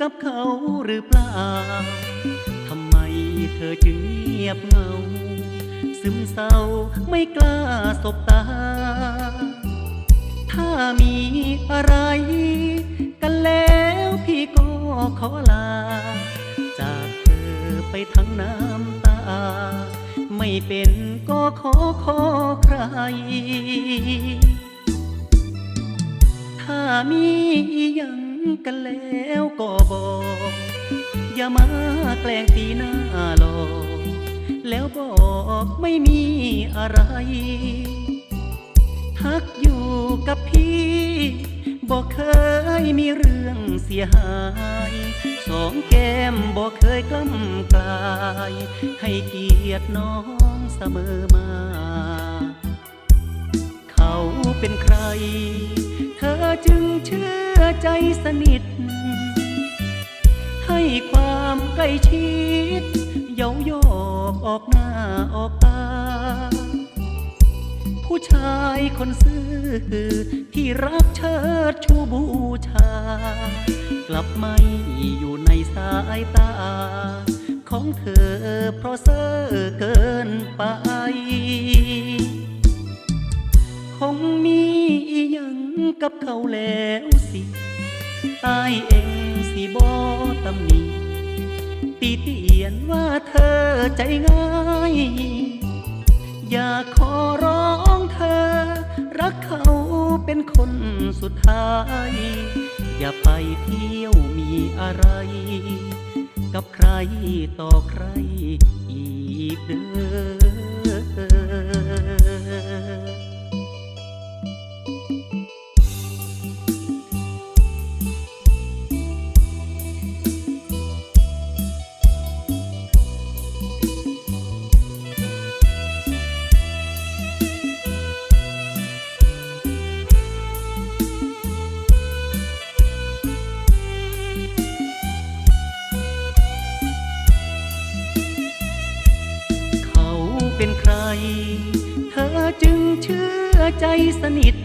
กับเขาหรือเปล่า ทำไมเธอจึงเงียบเงา ซึมเศร้าไม่กล้าสบตา ถ้ามีอะไร กันแล้วพี่ก็ขอลา จากเธอไปทั้งน้ำตา ไม่เป็นก็ขอขอใคร ถ้ามีอยัง กันแล้วก็บอก อย่ามาแกล้งตีหน้าหลอกแล้วบอกไม่มีอะไร ทักอยู่กับพี่ บอกเคยมีเรื่องเสียหาย สองแก้มบอกเคยกล้ำกลาย ให้เกียรติน้องเสมอมา เขาเป็นใคร จึงเชื่อใจสนิท ให้ความใกล้ชิดเย้ายอกออกหน้าออกตา ผู้ชายคนซื่อที่รักเชิดชูบูชา กลับไม่อยู่ในสายตา ของเธอเพราะเซ่อเกินไป กับเขาแล้วสิอายเองสิบอตำหนิตีเตียนว่าเธอใจง่าย อยากขอร้องเธอ รักเขาเป็นคนสุดท้าย อย่าไปเที่ยวมีอะไร กับใครต่อใคร เป็นใคร เธอจึงเชื่อใจสนิท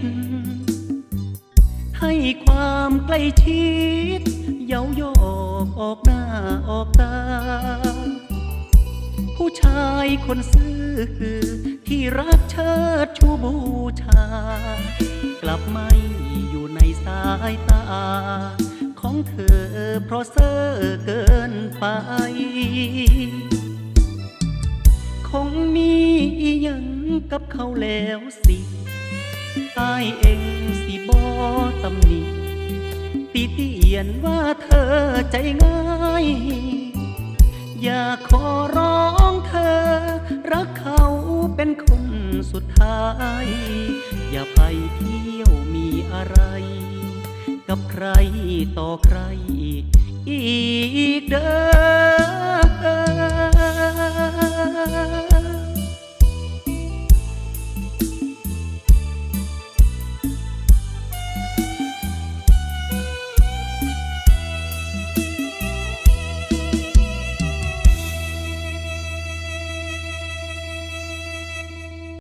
ให้ความใกล้ชิด เย้ายอกออกหน้าออกตา ผู้ชายคนซื่อที่รักเชิดชูบูชา กลับไม่อยู่ในสายตา ของเธอเพราะเซ่อเกินไป คงมีอีหยังกับเขาแล้วสิอายเองสิบอตำหนิตีเตียนว่าเธอใจง่าย อยากขอร้องเธอ รักเขาเป็นคนสุดท้าย อย่าไปเที่ยวมีอะไร กับใครต่อใครอีกเด้อ